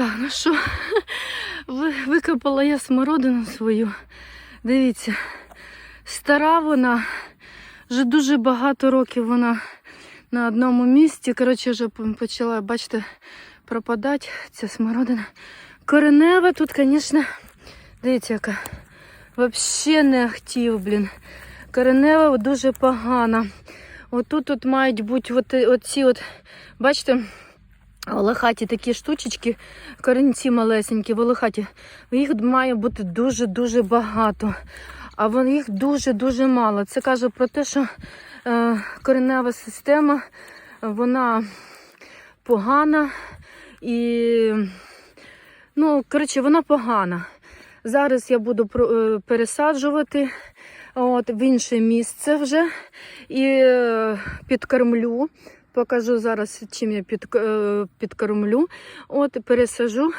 Так, ну що, викопала я смородину свою. Дивіться, стара вона, вже дуже багато років вона на одному місці. Коротше, вже почала, бачите, пропадати ця смородина. Коренева тут, звісно, дивіться, яка. Взагалі не ахтів, блін. Коренева дуже погана. Отут тут мають бути оці от, бачите, волохаті такі штучечки, корінці малесенькі, волохаті. Їх має бути дуже-дуже багато. А вон їх дуже-дуже мало. Це каже про те, що е, коренева система, вона погана і, ну, коротше, вона погана. Зараз я буду е, пересаджувати от, в інше місце вже і е, підкормлю. Покажу зараз, чим я під, е, підкормлю. От, пересажу.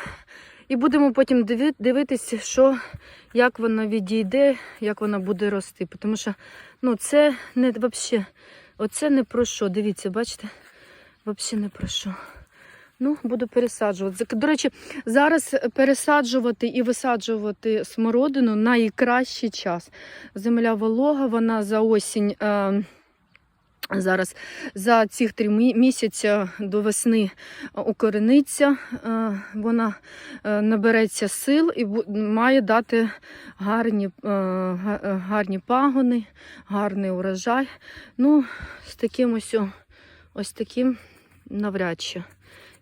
І будемо потім дивитися, що, як вона відійде, як вона буде рости. Тому що ну, це не вообще, оце не про що. Дивіться, бачите? Взагалі не про що. Ну, буду пересаджувати. До речі, зараз пересаджувати і висаджувати смородину найкращий час. Земля волога, вона за осінь. Е, Зараз за ці три мі- місяця до весни укорениться, е, вона е, набереться сил і має дати гарні, е, га- гарні пагони, гарний урожай. Ну, з таким ось, ось таким навряд чи,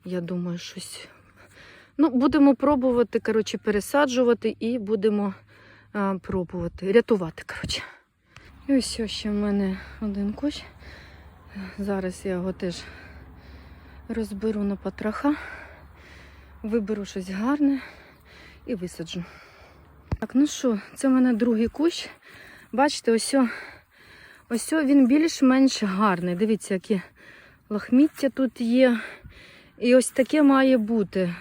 я думаю, щось. Ну, будемо пробувати, коротше, пересаджувати і будемо пробувати, рятувати, коротше. І ось ще в мене один кущ. Зараз я його теж розберу на потроха, виберу щось гарне і висаджу. Так, ну що, це в мене другий кущ. Бачите, ось, ось він більш-менш гарний. Дивіться, які лахміття тут є. І ось таке має бути,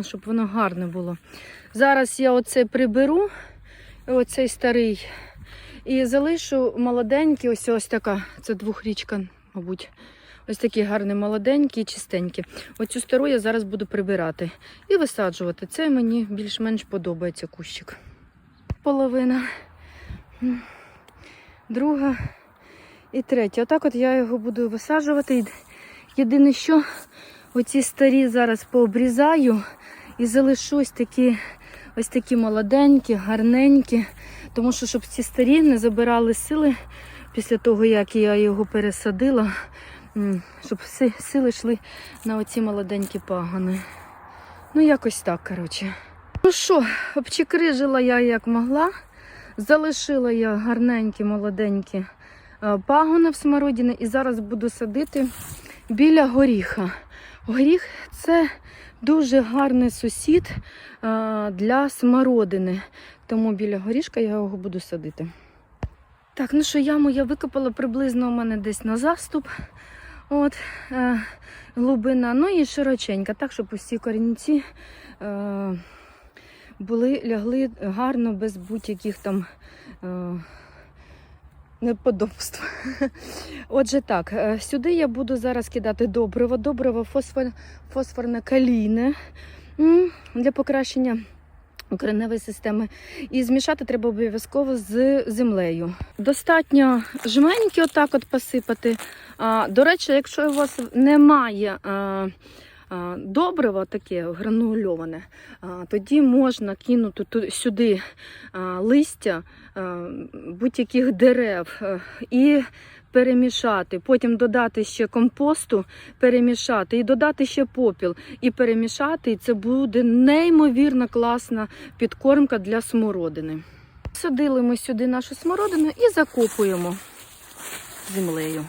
щоб воно гарне було. Зараз я оце приберу, оцей старий, і залишу молоденький, ось ось така, це двохрічка, мабуть. Ось такі гарні, молоденькі, чистенькі. Оцю стару я зараз буду прибирати і висаджувати. Це мені більш-менш подобається кущик. Половина, друга і третя. Отак от я його буду висаджувати. Єдине, що оці старі зараз пообрізаю і залишу ось такі, ось такі молоденькі, гарненькі. Тому що, щоб ці старі не забирали сили після того, як я його пересадила, щоб всі сили йшли на оці молоденькі пагони. Ну, якось так, коротше. Ну що, обчикрижила я як могла. Залишила я гарненькі, молоденькі е, пагони в смородини і зараз буду садити біля горіха. Горіх це дуже гарний сусід е, для смородини. Тому біля горішка я його буду садити. Так, ну що, яму я викопала приблизно у мене десь на заступ. От, е, глибина, ну і широченька, так, щоб усі корінці е, були, лягли гарно, без будь-яких там е, неподобств. Отже, так, е, сюди я буду зараз кидати добриво, добриво фосфор, фосфорне калійне для покращення кореневої системи. І змішати треба обов'язково з землею. Достатньо жменьки отак от посипати. До речі, якщо у вас немає а, а, таке гранульоване, тоді можна кинути сюди листя будь-яких дерев і перемішати. Потім додати ще компосту, перемішати, і додати ще попіл, і перемішати. І це буде неймовірно класна підкормка для смородини. Садили ми сюди нашу смородину і закопуємо землею.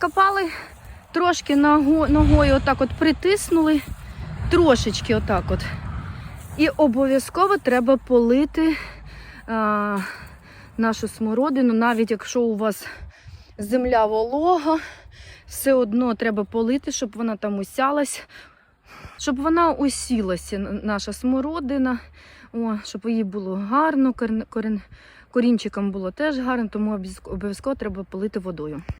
Копали, трошки ногою отак от притиснули, трошечки отак от. І обов'язково треба полити а, нашу смородину, навіть якщо у вас земля волога, все одно треба полити, щоб вона там усялась, щоб вона усілася, наша смородина, о, щоб їй було гарно, корінчикам було теж гарно, тому обов'язково треба полити водою.